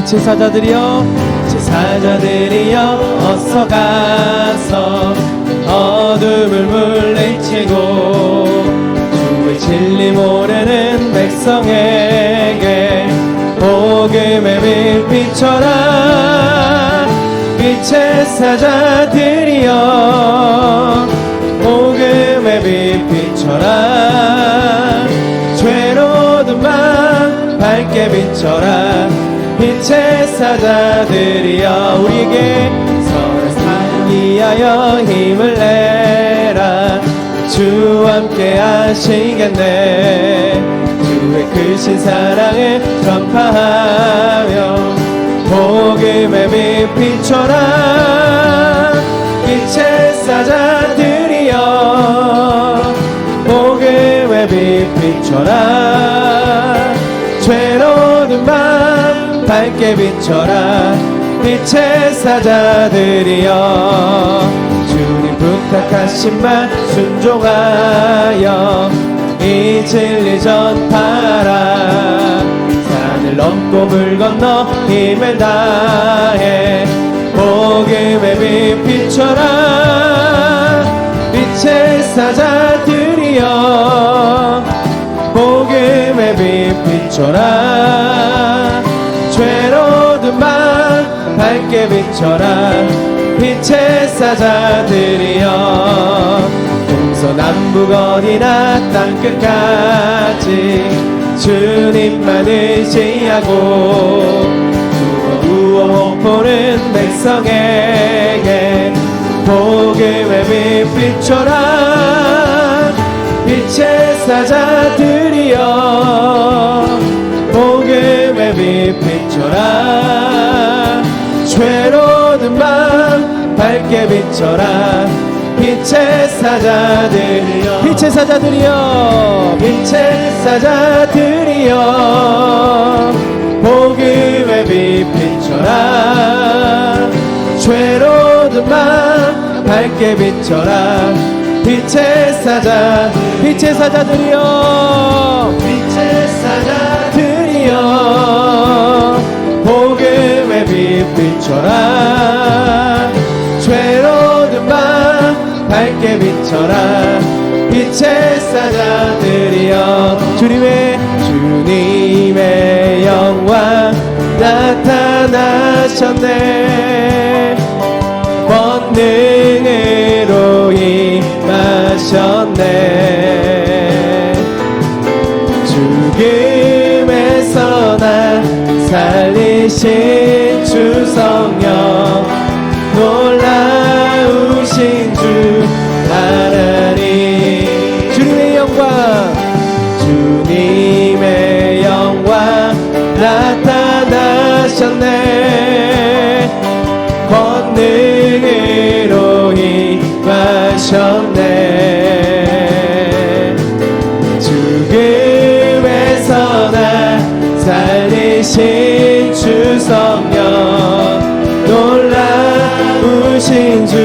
빛의 사자들이여 빛의 사자들이여 어서 가서 어둠을 물리치고 주의 진리 모르는 백성에게 복음의 빛 비춰라 빛의 사자들이여 복음의 빛 비춰라 죄로 든 밤 밝게 비춰라 자들이여 우리에게 서로 살기 위하여 힘을 내라. 주 함께 하시겠네. 주의 크신 사랑을 전파하며 복음의 빛 비춰라 빛의 사자들이여 복음의 빛 비춰라 밝게 비춰라. 빛의 사자들이여 주님 부탁하신 말 순종하여 이 진리 전파라. 산을 넘고 물 건너 힘을 다해 복음의 빛 비춰라 빛의 사자들이여 복음의 빛 비춰라 밤 밝게 비춰라 빛의 사자들이여. 동서남북 어디나 땅끝까지 주님만 의지하고 우어 보는 백성에게 복음의 빛 비춰라 빛의 사자들이여 빛 비춰라. 죄로운 밤 밝게 비춰라. 빛의 사자들이여. 빛의 사자들이여. 빛의 사자들이여. 복음의 빛 비춰라. 죄로운 밤 밝게 비춰라. 빛의 사자 빛의 사자들이여. 빛의 사자들이여 복음의 빛 비춰라 죄로운 밤 밝게 비춰라 빛의 사자들이여 주님의 주님의 영광 나타나셨네. 권능으로 임하셨네 살리신 주 성령 놀라우신 주 하나님 주님의 영광. 주님의 영광 나타나셨네 놀라우신 주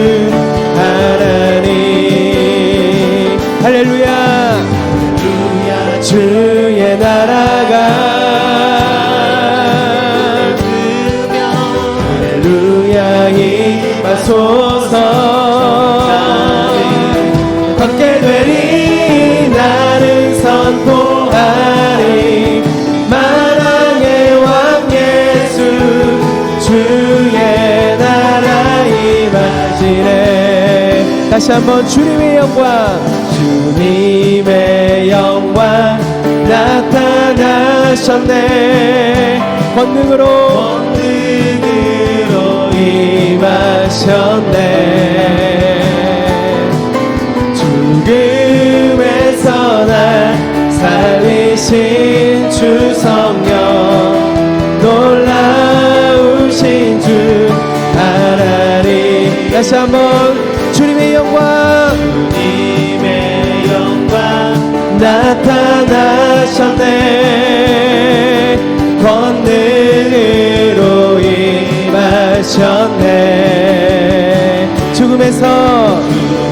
하나님. 할렐루야. 할렐루야 주의 나라가 할렐루야 임하소서. 걷게 되리 나는 선포하리. 만왕의 왕 예수 주 다시 한번 주님의 영광. 주님의 영광 나타나셨네. 권능으로 권능으로 임하셨네. 죽음에서 날 살리신 주 성령 놀라우신 주 하나님. 다시 한번 은혜에서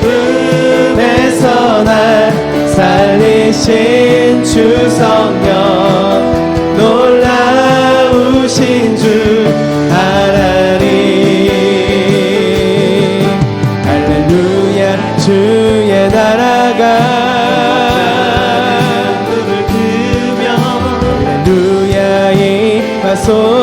은혜에서 날 살리신 주 성령 놀라우신 주 하나님. 할렐루야 주의 나라가. 눈을 할렐루야 이 마소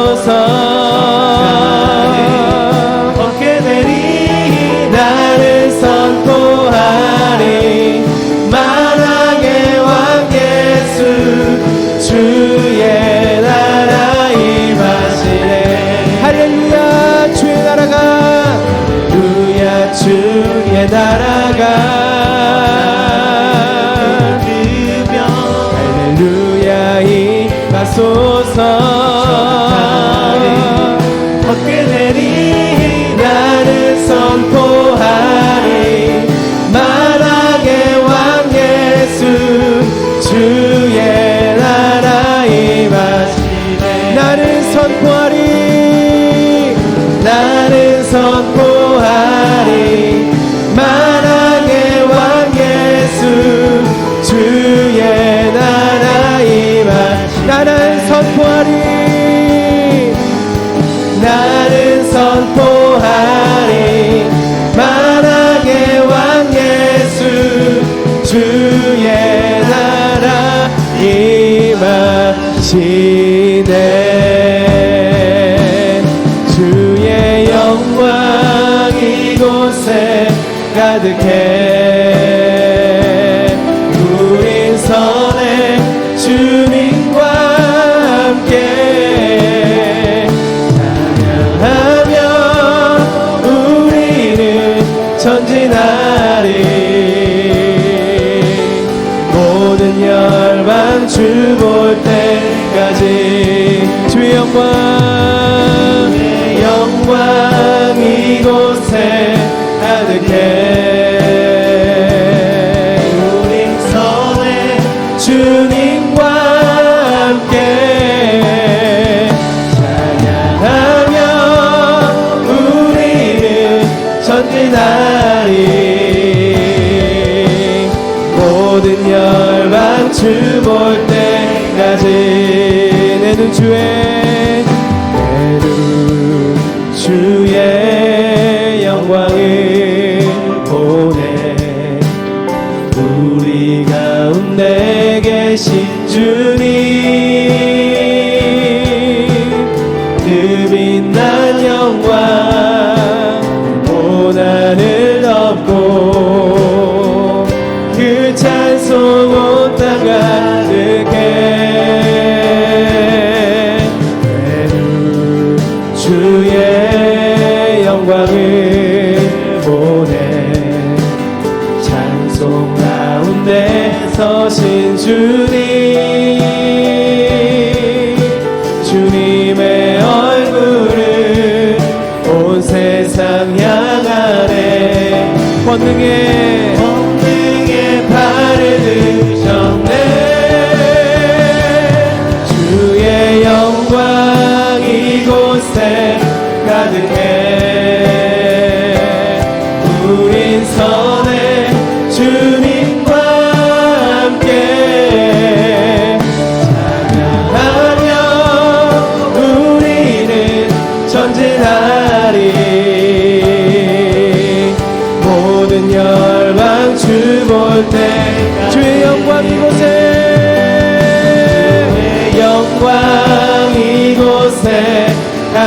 날아가리며 할렐루야 임하소서. 계시네 주의 영광 이곳에 가득해. 우리 선의 주님과 함께. 찬양하며 우리는 전진하리. 모든 열방 주보 끝까지 주의 영광 주의 영광 이곳에 가득해. 우리 선에 주님과 함께 찬양하며 우리는 전진하리 모든 열반 world.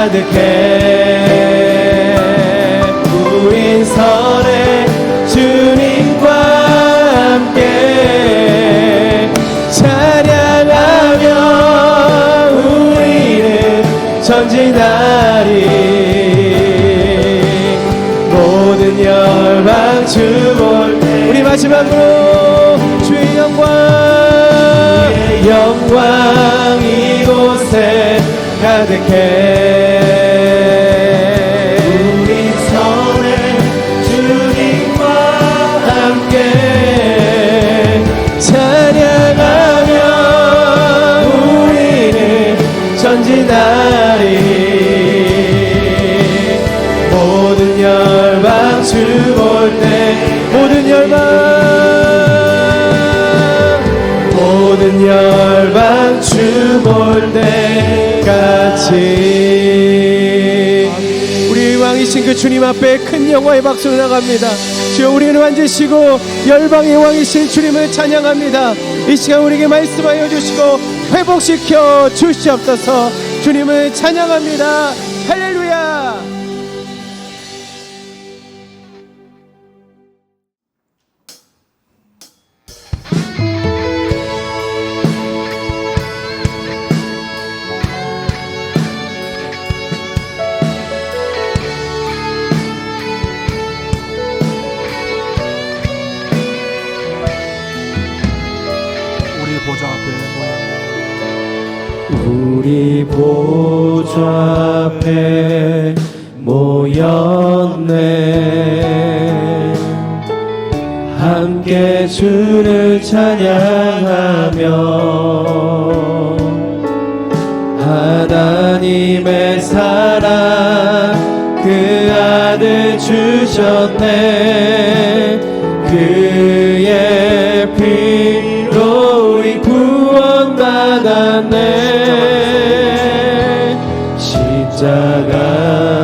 가득해. 부인선에 주님과 함께 찬양하며 우리는 전진하리. 모든 열방 주볼 우리 마지막으로 주의 영광 영광 이곳에 가득해. 되신 그 주님 앞에 큰 영광의 박수를 나갑니다. 주여 우리를 만지시고 열방의 왕이신 주님을 찬양합니다. 이 시간 우리에게 말씀하여 주시고 회복시켜 주시옵소서 주님을 찬양합니다. 할렐루야.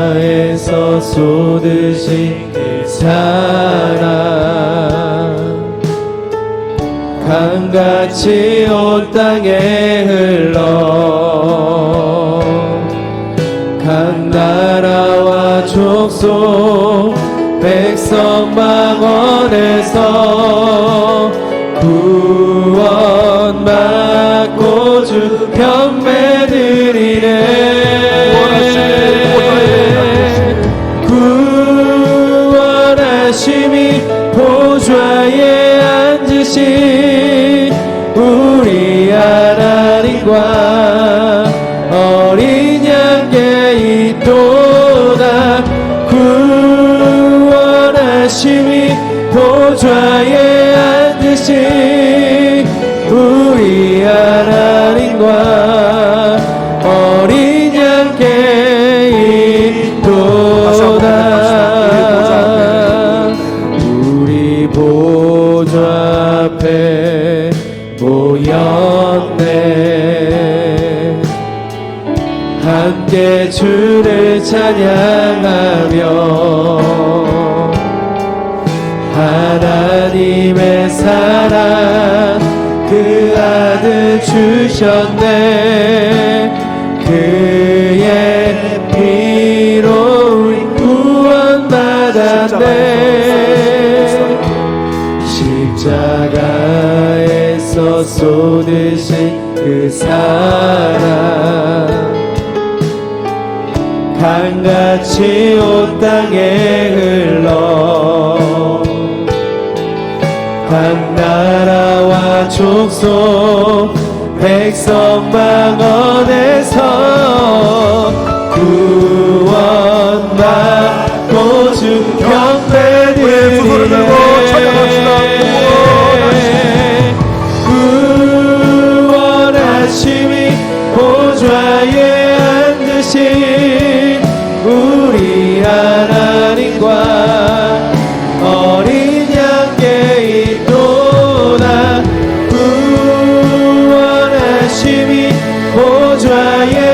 십자가에서 쏟으신 그 사랑. 강같이 온 땅에 흘러 각 나라와 족속 백성 망원에서 구원 받고 주경 신 주를 찬양하며 하나님의 사랑 그 아들 주셨네. 그의 피로 우리 구원 받았네. 십자가에서 쏟으신 그 사랑 강같이 온 땅에 흘러 각 나라와 족속 백성 망원에서 보좌에